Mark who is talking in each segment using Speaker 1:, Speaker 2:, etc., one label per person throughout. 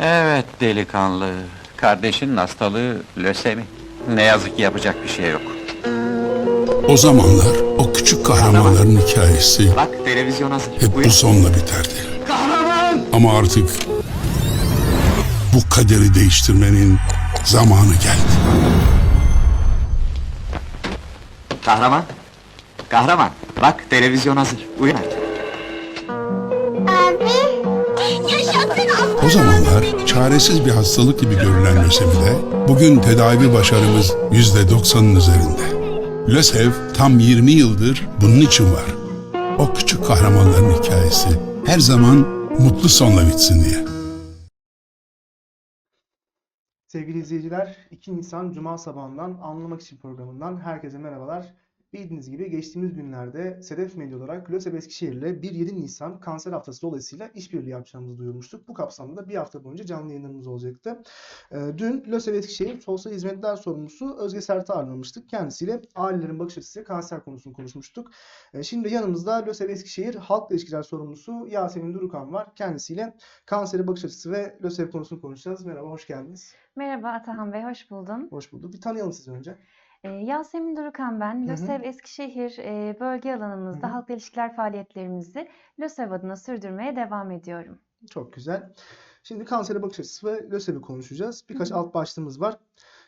Speaker 1: Evet delikanlı. Kardeşinin hastalığı lösemi. Ne yazık ki yapacak bir şey yok.
Speaker 2: O zamanlar o küçük kahramanların hikayesi
Speaker 1: Bak televizyon hazır.
Speaker 2: hep
Speaker 1: Buyur.
Speaker 2: bu sonla biterdi.
Speaker 1: Kahraman!
Speaker 2: Ama artık bu kaderi değiştirmenin zamanı geldi.
Speaker 1: Kahraman. Kahraman. Bak televizyon hazır. Uyan.
Speaker 3: Abi.
Speaker 2: O zamanlar çaresiz bir hastalık gibi görülen lösemide bugün tedavi başarımız yüzde doksanın üzerinde. LÖSEV tam 20 yıldır bunun için var. O küçük kahramanların hikayesi her zaman mutlu sonla bitsin diye.
Speaker 4: Sevgili izleyiciler, 2 Nisan Cuma sabahından Anlamak için programından herkese merhabalar. Bildiğiniz gibi geçtiğimiz günlerde Sedef Medya olarak LÖSEV Eskişehir ile 1-7 Nisan Kanser Haftası dolayısıyla işbirliği yapacağımızı duyurmuştuk. Bu kapsamda bir hafta boyunca canlı yayınlarımız olacaktı. Ee, Dün LÖSEV Eskişehir Sosyal Hizmetler Sorumlusu Özge Sert'i ağırlamıştık. Kendisiyle ailelerin bakış açısı kanser konusunu konuşmuştuk. Ee, Şimdi yanımızda LÖSEV Eskişehir Halk İlişkiler Sorumlusu Yasemin Durukan var. Kendisiyle kansere bakış açısı ve LÖSEV konusunu konuşacağız. Merhaba, hoş geldiniz.
Speaker 5: Merhaba Atahan Bey, hoş buldum.
Speaker 4: Hoş bulduk. Bir tanıyalım sizi önce.
Speaker 5: Ee, Yasemin Durukan ben. LÖSEV Eskişehir e, bölge alanımızda
Speaker 4: Hı hı.
Speaker 5: halk ilişkiler faaliyetlerimizi LÖSEV adına sürdürmeye devam ediyorum.
Speaker 4: Çok güzel. Şimdi kansere bakış açısı ve lösemi konuşacağız. Birkaç
Speaker 5: Hı hı.
Speaker 4: alt başlığımız var.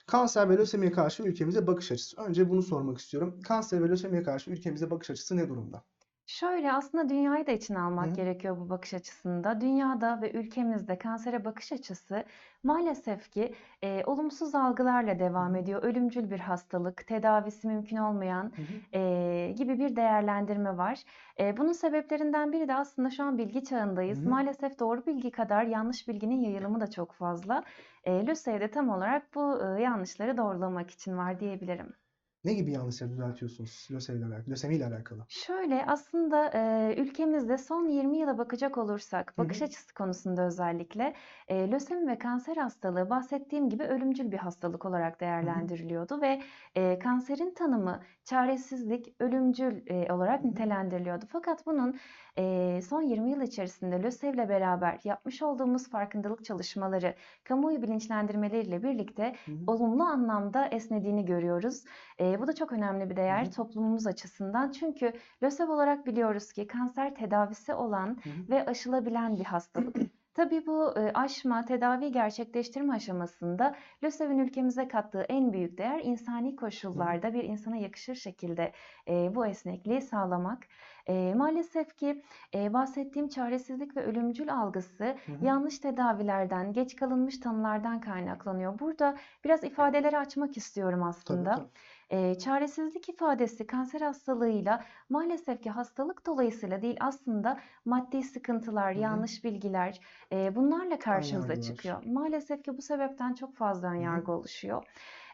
Speaker 4: Kanser ve lösemiye karşı ülkemize bakış açısı. Önce bunu sormak istiyorum. Kanser ve lösemiye karşı ülkemize bakış açısı ne durumda?
Speaker 5: Şöyle aslında dünyayı da içine almak
Speaker 4: Hı.
Speaker 5: gerekiyor bu bakış açısında. Dünyada ve ülkemizde kansere bakış açısı maalesef ki e, olumsuz algılarla devam
Speaker 4: Hı.
Speaker 5: ediyor. Ölümcül bir hastalık, tedavisi mümkün olmayan
Speaker 4: Hı hı.
Speaker 5: gibi bir değerlendirme var. E, bunun sebeplerinden biri de aslında şu an bilgi çağındayız.
Speaker 4: Hı.
Speaker 5: Maalesef doğru bilgi kadar yanlış bilginin yayılımı da çok fazla. E, LÖSEV de tam olarak bu e, yanlışları doğrulamak için var diyebilirim.
Speaker 4: Ne gibi yanlışları düzeltiyorsunuz lösemi ile alakalı? Lösemi ile alakalı?
Speaker 5: Şöyle aslında e, ülkemizde son 20 yıla bakacak olursak, bakış
Speaker 4: hı.
Speaker 5: açısı konusunda özellikle e, lösemi ve kanser hastalığı bahsettiğim gibi ölümcül bir hastalık olarak değerlendiriliyordu ve e, kanserin tanımı çaresizlik, ölümcül e, olarak
Speaker 4: Hı hı.
Speaker 5: nitelendiriliyordu. Fakat bunun e, son 20 yıl içerisinde LÖSEV'le beraber yapmış olduğumuz farkındalık çalışmaları, kamuoyu bilinçlendirmeleriyle birlikte
Speaker 4: Hı hı.
Speaker 5: olumlu anlamda esnediğini görüyoruz. E, bu da çok önemli bir değer
Speaker 4: Hı hı.
Speaker 5: toplumumuz açısından. Çünkü LÖSEV olarak biliyoruz ki kanser tedavisi olan
Speaker 4: Hı hı.
Speaker 5: ve aşılabilen bir hastalık. Tabii bu e, aşma, tedavi gerçekleştirme aşamasında LÖSEV'in ülkemize kattığı en büyük değer insani koşullarda bir insana yakışır şekilde e, bu esnekliği sağlamak. E, maalesef ki e, bahsettiğim çaresizlik ve ölümcül algısı
Speaker 4: Hı hı.
Speaker 5: yanlış tedavilerden, geç kalınmış tanılardan kaynaklanıyor. Burada biraz ifadeleri açmak istiyorum
Speaker 4: Tabii
Speaker 5: aslında.
Speaker 4: tabii.
Speaker 5: Eee, çaresizlik ifadesi kanser hastalığıyla maalesef ki hastalık dolayısıyla değil aslında maddi sıkıntılar,
Speaker 4: Hı hı.
Speaker 5: yanlış bilgiler eee, bunlarla karşımıza
Speaker 4: Önyargılar.
Speaker 5: çıkıyor. Maalesef ki bu sebepten çok fazla önyargı oluşuyor.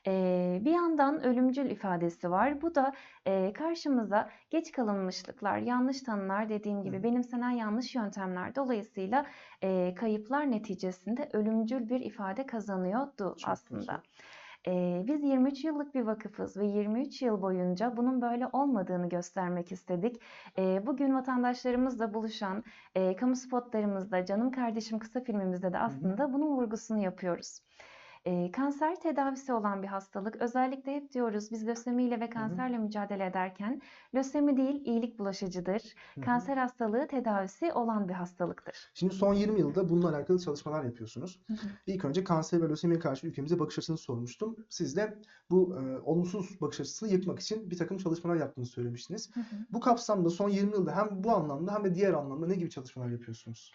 Speaker 5: Eee, bir yandan ölümcül ifadesi var. Bu da eee, karşımıza geç kalınmışlıklar, yanlış tanılar dediğim gibi benimsenen yanlış yöntemler dolayısıyla eee, kayıplar neticesinde ölümcül bir ifade kazanıyordu
Speaker 4: Çok
Speaker 5: aslında.
Speaker 4: güzel.
Speaker 5: Eee, biz 23 yıllık bir vakıfız ve 23 yıl boyunca bunun böyle olmadığını göstermek istedik. Eee, bugün vatandaşlarımızla buluşan eee, kamu spotlarımızda, Canım Kardeşim kısa filmimizde de aslında bunun vurgusunu yapıyoruz. Eee, kanser tedavisi olan bir hastalık. Özellikle hep diyoruz biz lösemiyle ve kanserle mücadele ederken lösemi değil iyilik bulaşıcıdır.
Speaker 4: Hı hı.
Speaker 5: Kanser hastalığı tedavisi olan bir hastalıktır.
Speaker 4: Şimdi son 20 yılda bununla alakalı çalışmalar yapıyorsunuz.
Speaker 5: Hı hı.
Speaker 4: İlk önce kanser ve lösemiye karşı ülkemize bakış açısını sormuştum. Siz de bu e, olumsuz bakış açısını yıkmak için bir takım çalışmalar yaptığınızı söylemiştiniz.
Speaker 5: Hı hı.
Speaker 4: Bu kapsamda son 20 yılda hem bu anlamda hem de diğer anlamda ne gibi çalışmalar yapıyorsunuz?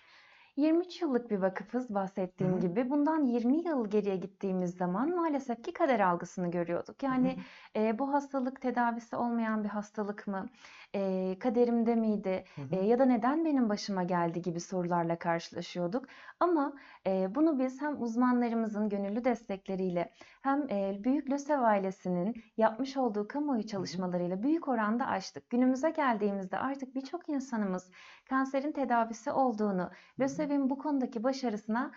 Speaker 5: 23 yıllık bir vakıfız bahsettiğim
Speaker 4: hı.
Speaker 5: gibi. Bundan 20 yıl geriye gittiğimiz zaman maalesef ki kader algısını görüyorduk.
Speaker 4: Hı hı.
Speaker 5: Yani e, bu hastalık tedavisi olmayan bir hastalık mı? E, kaderimde miydi?
Speaker 4: Hı
Speaker 5: E, ya da neden benim başıma geldi gibi sorularla karşılaşıyorduk. Ama e, bunu biz hem uzmanlarımızın gönüllü destekleriyle hem Büyük LÖSEV ailesinin yapmış olduğu kamuoyu çalışmalarıyla büyük oranda aştık. Günümüze geldiğimizde artık birçok insanımız kanserin tedavisi olduğunu. LÖSEV'in bu konudaki başarısına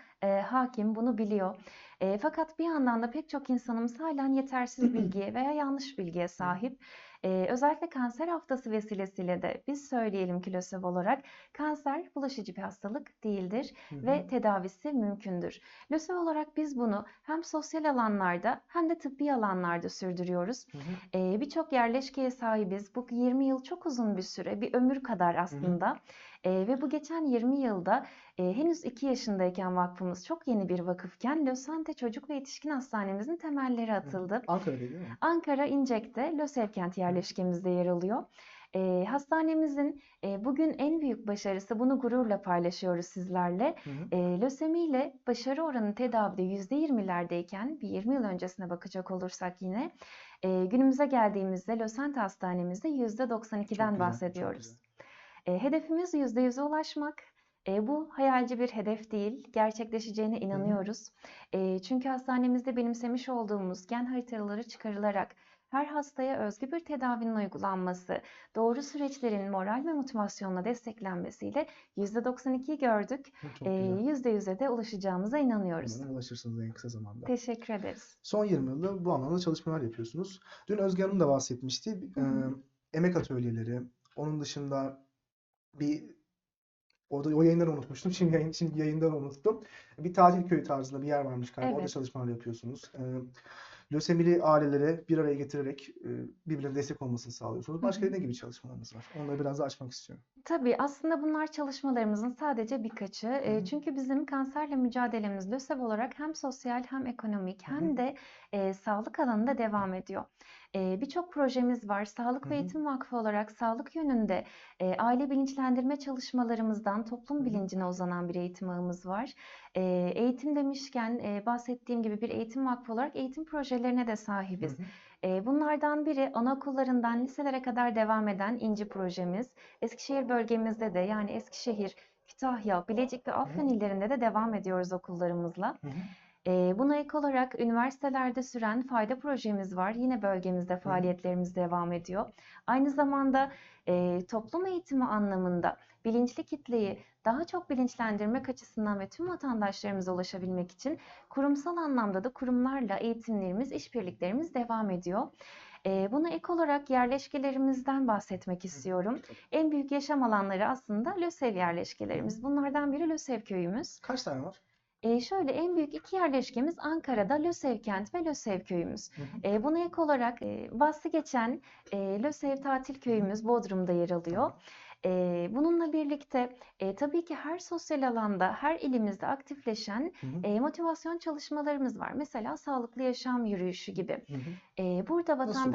Speaker 5: hakim, bunu biliyor. E, fakat bir yandan da pek çok insanımız halen yetersiz bilgiye veya yanlış bilgiye sahip. E, özellikle kanser haftası vesilesiyle de biz söyleyelim ki LÖSEV olarak kanser bulaşıcı bir hastalık değildir
Speaker 4: Hı hı.
Speaker 5: ve tedavisi mümkündür. LÖSEV olarak biz bunu hem sosyal alanlarda hem de tıbbi alanlarda sürdürüyoruz.
Speaker 4: Hı hı.
Speaker 5: Ee, birçok yerleşkeye sahibiz. Bu 20 yıl çok uzun bir süre, bir ömür kadar aslında. Ee, ve bu geçen 20 yılda e, henüz 2 yaşındayken vakfımız çok yeni bir vakıfken Lösante Çocuk ve Yetişkin Hastanemizin temelleri atıldı.
Speaker 4: Ankara'da değil mi?
Speaker 5: Ankara İncek'te Lösevkent yerleşkemizde yer alıyor. Ee, hastanemizin e, bugün en büyük başarısı, bunu gururla paylaşıyoruz sizlerle.
Speaker 4: Hı hı.
Speaker 5: E, lösemi ile başarı oranı tedavide %20'lerdeyken bir 20 yıl öncesine bakacak olursak yine e, günümüze geldiğimizde Lösente Hastanemizde %92'den
Speaker 4: Çok güzel, çok
Speaker 5: bahsediyoruz.
Speaker 4: güzel.
Speaker 5: E, hedefimiz %100'e ulaşmak. E, bu hayalci bir hedef değil, gerçekleşeceğine inanıyoruz. E, çünkü hastanemizde benimsemiş olduğumuz gen haritaları çıkarılarak her hastaya özgü bir tedavinin uygulanması, doğru süreçlerin moral ve motivasyonla desteklenmesiyle %92'yi gördük.
Speaker 4: Çok
Speaker 5: E,
Speaker 4: güzel.
Speaker 5: %100'e de ulaşacağımıza inanıyoruz.
Speaker 4: Umarım ulaşırsınız en kısa zamanda.
Speaker 5: Teşekkür ederiz.
Speaker 4: Son 20 yılda bu anlamda çalışmalar yapıyorsunuz. Dün Özge Hanım da bahsetmişti.
Speaker 5: Hı hı.
Speaker 4: Eee, emek atölyeleri, onun dışında bir orada o yayınları unutmuştum. Şimdi yayın, şimdi yayından unuttum. Bir tatil köyü tarzında bir yer varmış galiba. Orada
Speaker 5: Evet.
Speaker 4: çalışmalar yapıyorsunuz. Eee lösemili ailelere bir araya getirerek e, birbirine destek olmasını sağlıyorsunuz. Başka
Speaker 5: Hı hı.
Speaker 4: ne gibi çalışmalarınız var? Onları biraz daha açmak istiyorum.
Speaker 5: Tabii aslında bunlar çalışmalarımızın sadece birkaçı. E, çünkü bizim kanserle mücadelemiz LÖSEV olarak hem sosyal hem ekonomik hem de e, sağlık alanında devam ediyor. E, birçok projemiz var. Sağlık
Speaker 4: Hı
Speaker 5: ve. Eğitim Vakfı olarak sağlık yönünde e, aile bilinçlendirme çalışmalarımızdan toplum
Speaker 4: Hı hı.
Speaker 5: bilincine uzanan bir eğitim ağımız var. E, eğitim demişken e, bahsettiğim gibi bir eğitim vakfı olarak eğitim projelerine de sahibiz.
Speaker 4: hı.
Speaker 5: Eee, bunlardan biri anaokullarından liselere kadar devam eden İnci projemiz. Eskişehir bölgemizde de yani Eskişehir, Kütahya, Bilecik ve Afyon illerinde de devam ediyoruz okullarımızla.
Speaker 4: Hı hı.
Speaker 5: Buna ek olarak üniversitelerde süren fayda projemiz var. Yine bölgemizde faaliyetlerimiz devam ediyor. Aynı zamanda toplum eğitimi anlamında bilinçli kitleyi daha çok bilinçlendirmek açısından ve tüm vatandaşlarımıza ulaşabilmek için kurumsal anlamda da kurumlarla eğitimlerimiz, işbirliklerimiz devam ediyor. Eee, buna ek olarak yerleşkelerimizden bahsetmek istiyorum. En büyük yaşam alanları aslında LÖSEV yerleşkelerimiz. Bunlardan biri LÖSEV köyümüz.
Speaker 4: Kaç tane var?
Speaker 5: Eee, şöyle en büyük iki yerleşkemiz Ankara'da LÖSEV kent ve LÖSEV köyümüz. Eee, buna ek olarak eee, bahsi geçen eee LÖSEV tatil köyümüz Bodrum'da yer alıyor. Eee, bununla birlikte eee, tabii ki her sosyal alanda, her ilimizde aktifleşen
Speaker 4: Hı hı.
Speaker 5: eee, motivasyon çalışmalarımız var. Mesela sağlıklı yaşam yürüyüşü gibi.
Speaker 4: Hı hı.
Speaker 5: Eee, burada
Speaker 4: Nasıl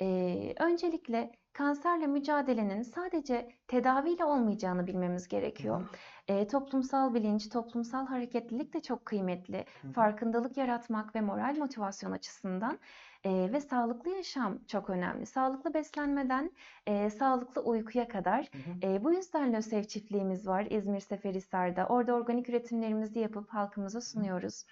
Speaker 5: eee, öncelikle kanserle mücadelenin sadece tedaviyle olmayacağını bilmemiz
Speaker 4: Hı
Speaker 5: gerekiyor.
Speaker 4: hı.
Speaker 5: Eee, toplumsal bilinç, toplumsal hareketlilik de çok kıymetli.
Speaker 4: Hı hı.
Speaker 5: Farkındalık yaratmak ve moral motivasyon açısından eee, ve sağlıklı yaşam çok önemli. Sağlıklı beslenmeden eee, sağlıklı uykuya kadar.
Speaker 4: Hı hı.
Speaker 5: Eee, bu yüzden LÖSEV çiftliğimiz var İzmir Seferihisar'da. Orada organik üretimlerimizi yapıp halkımıza sunuyoruz.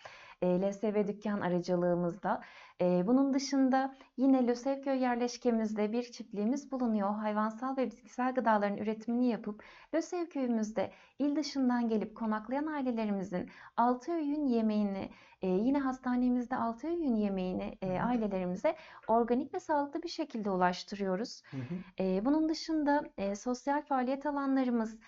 Speaker 5: Eee, LSV dükkan aracılığımızda. Bunun dışında yine Lösevköy yerleşkemizde bir çiftliğimiz bulunuyor. Hayvansal ve bitkisel gıdaların üretimini yapıp Lösevköy'ümüzde il dışından gelip konaklayan ailelerimizin 6 öğün yemeğini, yine hastanemizde 6 öğün yemeğini ailelerimize organik ve sağlıklı bir şekilde ulaştırıyoruz.
Speaker 4: Hı hı.
Speaker 5: Eee, bunun dışında sosyal faaliyet alanlarımız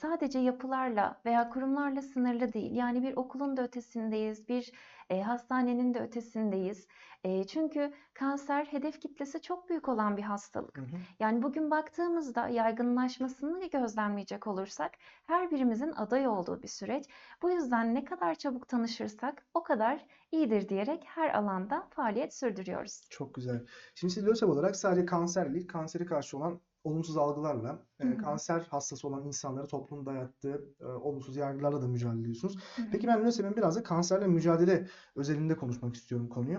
Speaker 5: sadece yapılarla veya kurumlarla sınırlı değil. Yani bir okulun da ötesindeyiz, bir eee, hastanenin de ötesindeyiz. Eee, çünkü kanser hedef kitlesi çok büyük olan bir hastalık.
Speaker 4: Hı hı.
Speaker 5: Yani bugün baktığımızda yaygınlaşmasını gözlemleyecek olursak her birimizin aday olduğu bir süreç. Bu yüzden ne kadar çabuk tanışırsak o kadar iyidir diyerek her alanda faaliyet sürdürüyoruz.
Speaker 4: Çok güzel. Şimdi siz LÖSEV olarak sadece kanser değil, kansere karşı olan olumsuz algılarla, e, kanser hastası olan insanlara toplumun dayattığı e, olumsuz yargılarla da mücadele ediyorsunuz.
Speaker 5: Hı hı.
Speaker 4: Peki ben LÖSEV'in biraz da kanserle mücadele özelinde konuşmak istiyorum konuyu.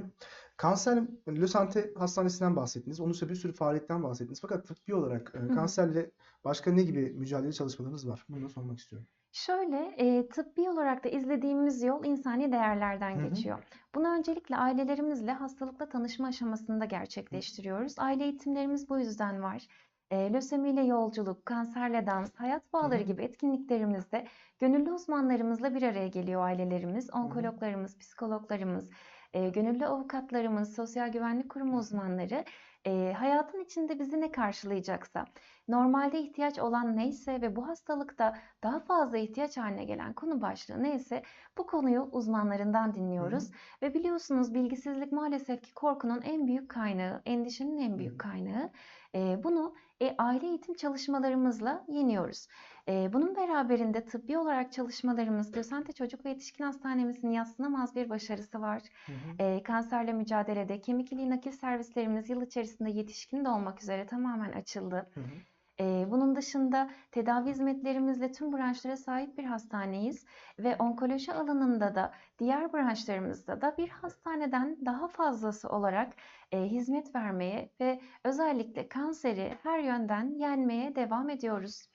Speaker 4: Kanser, Lösante Hastanesi'nden bahsettiniz. Onun üstüne bir sürü faaliyetten bahsettiniz. Fakat tıbbi olarak e, kanserle başka ne gibi mücadele çalışmalarınız var? Bunu da sormak istiyorum.
Speaker 5: Şöyle, e, tıbbi olarak da izlediğimiz yol insani değerlerden
Speaker 4: Hı hı.
Speaker 5: geçiyor. Bunu öncelikle ailelerimizle hastalıkla tanışma aşamasında gerçekleştiriyoruz. Aile eğitimlerimiz bu yüzden var. E, lösemiyle yolculuk, kanserle dans, hayat bağları gibi etkinliklerimizde gönüllü uzmanlarımızla bir araya geliyor. Ailelerimiz, onkologlarımız, psikologlarımız, e, gönüllü avukatlarımız, sosyal güvenlik kurumu uzmanları e, hayatın içinde bizi ne karşılayacaksa, normalde ihtiyaç olan neyse ve bu hastalıkta daha fazla ihtiyaç haline gelen konu başlığı neyse bu konuyu uzmanlarından dinliyoruz. Ve biliyorsunuz bilgisizlik maalesef ki korkunun en büyük kaynağı, endişenin en büyük kaynağı. E, bunu e, aile eğitim çalışmalarımızla yeniyoruz. E, bunun beraberinde tıbbi olarak çalışmalarımız, Lösente Çocuk ve Yetişkin Hastanemizin yadsınamaz bir başarısı var.
Speaker 4: Hı hı.
Speaker 5: E, kanserle mücadelede kemik iliği nakil servislerimiz yıl içerisinde yetişkin de olmak üzere tamamen açıldı.
Speaker 4: Hı hı.
Speaker 5: Bunun dışında tedavi hizmetlerimizle tüm branşlara sahip bir hastaneyiz ve onkoloji alanında da diğer branşlarımızda da bir hastaneden daha fazlası olarak hizmet vermeye ve özellikle kanseri her yönden yenmeye devam ediyoruz.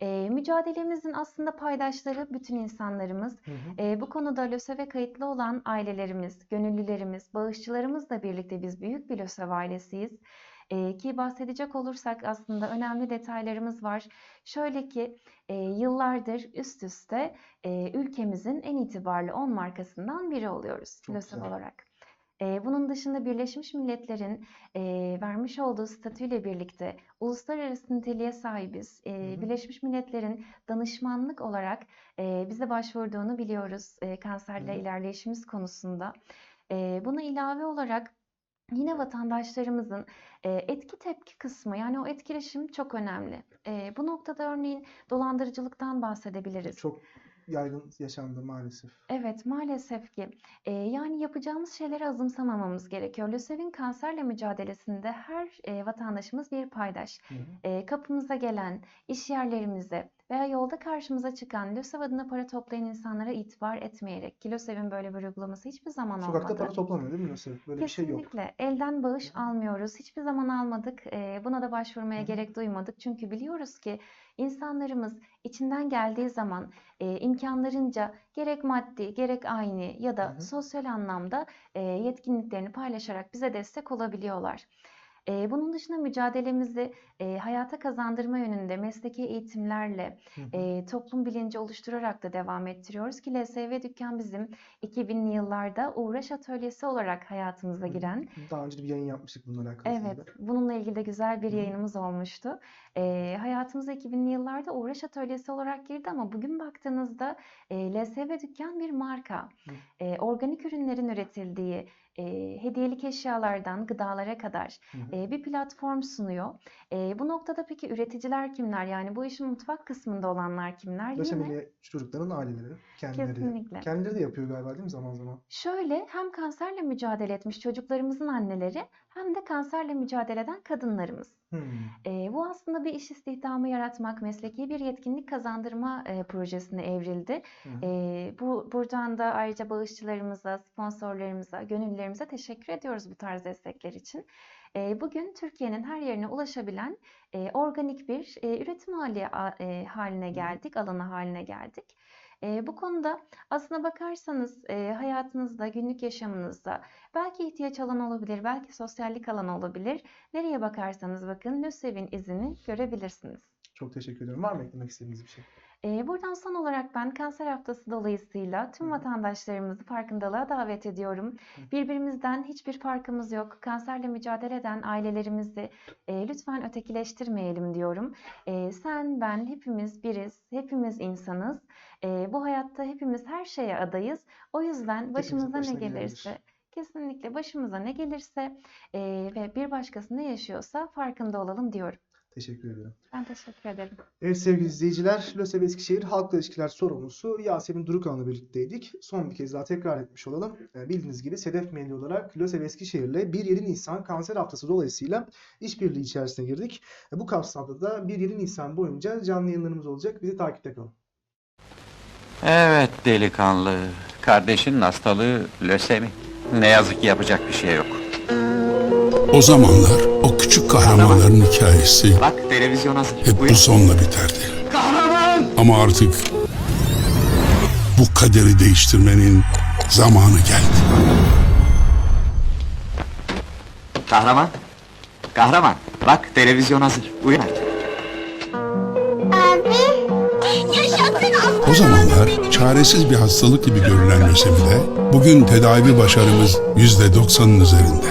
Speaker 5: E, mücadelemizin aslında paydaşları bütün insanlarımız.
Speaker 4: Hı hı.
Speaker 5: E, bu konuda LÖSEV'e kayıtlı olan ailelerimiz, gönüllülerimiz, bağışçılarımızla birlikte biz büyük bir LÖSEV ailesiyiz. E, ki bahsedecek olursak aslında önemli detaylarımız var. Şöyle ki e, yıllardır üst üste e, ülkemizin en itibarlı 10 markasından biri oluyoruz
Speaker 4: güzel.
Speaker 5: olarak. Bunun dışında Birleşmiş Milletler'in vermiş olduğu statüyle birlikte uluslararası niteliğe sahibiz.
Speaker 4: Hı hı.
Speaker 5: Birleşmiş Milletler'in danışmanlık olarak bize başvurduğunu biliyoruz kanserle
Speaker 4: Hı hı.
Speaker 5: ilerleyişimiz konusunda. E, buna ilave olarak yine vatandaşlarımızın etki tepki kısmı yani o etkileşim çok önemli. Bu noktada örneğin dolandırıcılıktan bahsedebiliriz.
Speaker 4: Çok yaygın yaşandı maalesef.
Speaker 5: Evet, maalesef ki. Yani yapacağımız şeyleri azımsamamamız gerekiyor. LÖSEV'in kanserle mücadelesinde her vatandaşımız bir paydaş.
Speaker 4: Hı hı.
Speaker 5: Kapımıza gelen, iş yerlerimize veya yolda karşımıza çıkan LÖSEV adına para toplayan insanlara itibar etmeyerek ki LÖSEV'in böyle bir uygulaması hiçbir zaman
Speaker 4: Sokakta
Speaker 5: olmadı.
Speaker 4: para toplamıyor değil mi Nusret? Böyle bir şey yok.
Speaker 5: Kesinlikle. Elden bağış almıyoruz. Hiçbir zaman almadık. Eee, buna da başvurmaya
Speaker 4: Hı
Speaker 5: gerek duymadık. Çünkü biliyoruz ki insanlarımız içinden geldiği zaman eee, imkanlarınca gerek maddi gerek aynı ya da
Speaker 4: hı.
Speaker 5: sosyal anlamda eee, yetkinliklerini paylaşarak bize destek olabiliyorlar. Bunun dışında mücadelemizi hayata kazandırma yönünde mesleki eğitimlerle, toplum bilinci oluşturarak da devam ettiriyoruz ki LSV Dükkan bizim 2000'li yıllarda uğraş atölyesi olarak hayatımıza giren
Speaker 4: Daha önce bir yayın yapmıştık bununla alakalı
Speaker 5: Evet, bununla ilgili de güzel bir yayınımız olmuştu. Eee, hayatımıza 2000'li yıllarda uğraş atölyesi olarak girdi ama bugün baktığınızda eee, LSV Dükkan bir marka. Organik ürünlerin üretildiği, eee, hediyelik eşyalardan gıdalara kadar eee, bir platform sunuyor. Eee, bu noktada peki üreticiler kimler? Yani bu işin mutfak kısmında olanlar kimler?
Speaker 4: Lösemili çocukların aileleri, kendileri.
Speaker 5: kesinlikle.
Speaker 4: Kendileri de yapıyor galiba değil mi zaman zaman?
Speaker 5: Şöyle hem kanserle mücadele etmiş çocuklarımızın anneleri hem de kanserle mücadele eden kadınlarımız.
Speaker 4: Hmm.
Speaker 5: Eee, bu aslında bir iş istihdamı yaratmak, mesleki bir yetkinlik kazandırma eee, projesine evrildi. Eee, bu buradan da ayrıca bağışçılarımıza, sponsorlarımıza, gönüllülerimize teşekkür ediyoruz bu tarz destekler için. Eee, bugün Türkiye'nin her yerine ulaşabilen eee, organik bir eee, üretim hali eee, haline geldik, alanı haline geldik. Eee, bu konuda aslına bakarsanız eee, hayatınızda, günlük yaşamınızda belki ihtiyaç alanı olabilir, belki sosyallik alanı olabilir. Nereye bakarsanız bakın LÖSEV'in izini görebilirsiniz.
Speaker 4: Çok teşekkür ediyorum. Var mı eklemek istediğiniz bir şey?
Speaker 5: Ee, buradan son olarak ben Kanser Haftası dolayısıyla tüm vatandaşlarımızı farkındalığa davet ediyorum. Birbirimizden hiçbir farkımız yok. Kanserle mücadele eden ailelerimizi e, lütfen ötekileştirmeyelim diyorum. E, sen, ben, hepimiz biriz, hepimiz insanız. E, bu hayatta hepimiz her şeye adayız. O yüzden başımıza ne gelirse, kesinlikle başımıza ne gelirse e, ve bir başkası ne yaşıyorsa farkında olalım diyorum.
Speaker 4: Teşekkür ediyorum.
Speaker 5: Ben teşekkür ederim.
Speaker 4: Evet sevgili izleyiciler, LÖSEV Eskişehir Halkla İlişkiler Sorumlusu Yasemin Durukan'la birlikteydik. Son bir kez daha tekrar etmiş olalım. Bildiğiniz gibi Sedef Medya olarak LÖSEV Eskişehir'le 1-7 Nisan Kanser Haftası dolayısıyla işbirliği içerisine girdik. Bu kapsamda da 1-7 Nisan boyunca canlı yayınlarımız olacak. Bizi takipte kalın.
Speaker 1: Evet delikanlı, kardeşinin hastalığı lösemi. Ne yazık ki yapacak bir şey yok.
Speaker 2: O zamanlar o küçük kahramanların hikayesi
Speaker 1: Bak televizyon hazır.
Speaker 2: hep
Speaker 1: Buyur.
Speaker 2: bu sonla biterdi.
Speaker 1: Kahraman!
Speaker 2: Ama artık bu kaderi değiştirmenin zamanı geldi.
Speaker 1: Kahraman, Kahraman, bak televizyon hazır. Uyan.
Speaker 3: Abi. Yaşasın.
Speaker 2: O zamanlar çaresiz bir hastalık gibi görülen lösemide bugün tedavi başarımız %90'ın üzerinde.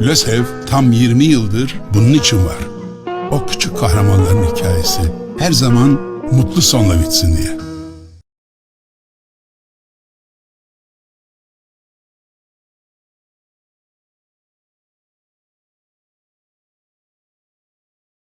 Speaker 2: LÖSEV tam 20 yıldır bunun için var. O küçük kahramanların hikayesi her zaman mutlu sonla bitsin diye.